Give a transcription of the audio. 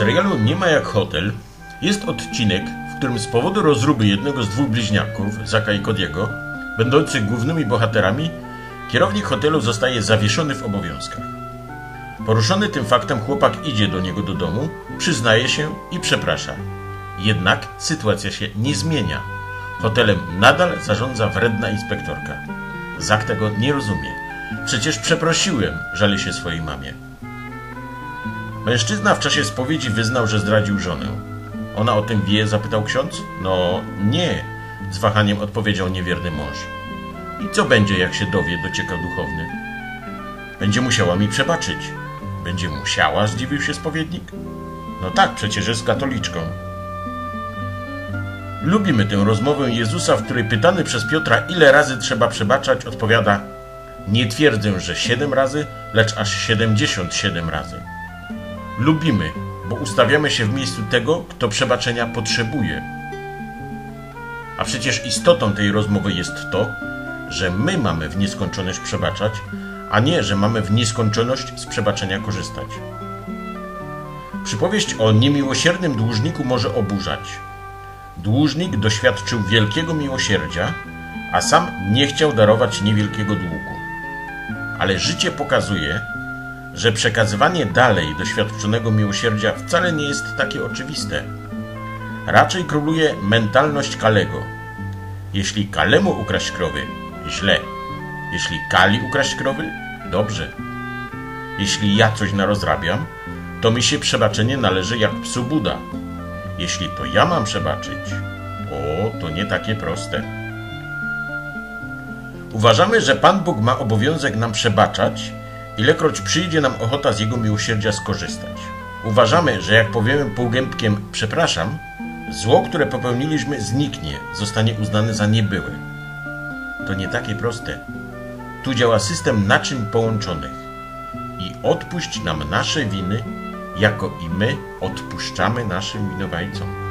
serialu Nie ma jak hotel jest odcinek, w którym z powodu rozruby jednego z dwóch bliźniaków, Zaka i Kodiego, będących głównymi bohaterami, kierownik hotelu zostaje zawieszony w obowiązkach. Poruszony tym faktem chłopak idzie do niego do domu, przyznaje się i przeprasza. Jednak sytuacja się nie zmienia. Hotelem nadal zarządza wredna inspektorka. Zak tego nie rozumie. Przecież przeprosiłem, żali się swojej mamie. Mężczyzna w czasie spowiedzi wyznał, że zdradził żonę. Ona o tym wie? zapytał ksiądz. No nie, z wahaniem odpowiedział niewierny mąż. I co będzie, jak się dowie, dociekał duchowny. Będzie musiała mi przebaczyć. Będzie musiała, zdziwił się spowiednik. No tak, przecież jest katoliczką. Lubimy tę rozmowę Jezusa, w której pytany przez Piotra, ile razy trzeba przebaczać, odpowiada: Nie twierdzę, że siedem razy, lecz aż siedemdziesiąt siedem razy. Lubimy, bo ustawiamy się w miejscu tego, kto przebaczenia potrzebuje. A przecież istotą tej rozmowy jest to, że my mamy w nieskończoność przebaczać, a nie, że mamy w nieskończoność z przebaczenia korzystać. Przypowieść o niemiłosiernym dłużniku może oburzać. Dłużnik doświadczył wielkiego miłosierdzia, a sam nie chciał darować niewielkiego długu. Ale życie pokazuje, że przekazywanie dalej doświadczonego miłosierdzia wcale nie jest takie oczywiste. Raczej króluje mentalność Kalego. Jeśli Kalemu ukraść krowy, źle. Jeśli Kali ukraść krowy, dobrze. Jeśli ja coś narozrabiam, to mi się przebaczenie należy jak psu Buda. Jeśli to ja mam przebaczyć, o, to nie takie proste. Uważamy, że Pan Bóg ma obowiązek nam przebaczać, ilekroć przyjdzie nam ochota z Jego miłosierdzia skorzystać. Uważamy, że jak powiemy półgębkiem przepraszam, zło, które popełniliśmy, zniknie, zostanie uznane za niebyłe. To nie takie proste. Tu działa system naczyń połączonych. I odpuść nam nasze winy, jako i my odpuszczamy naszym winowajcom.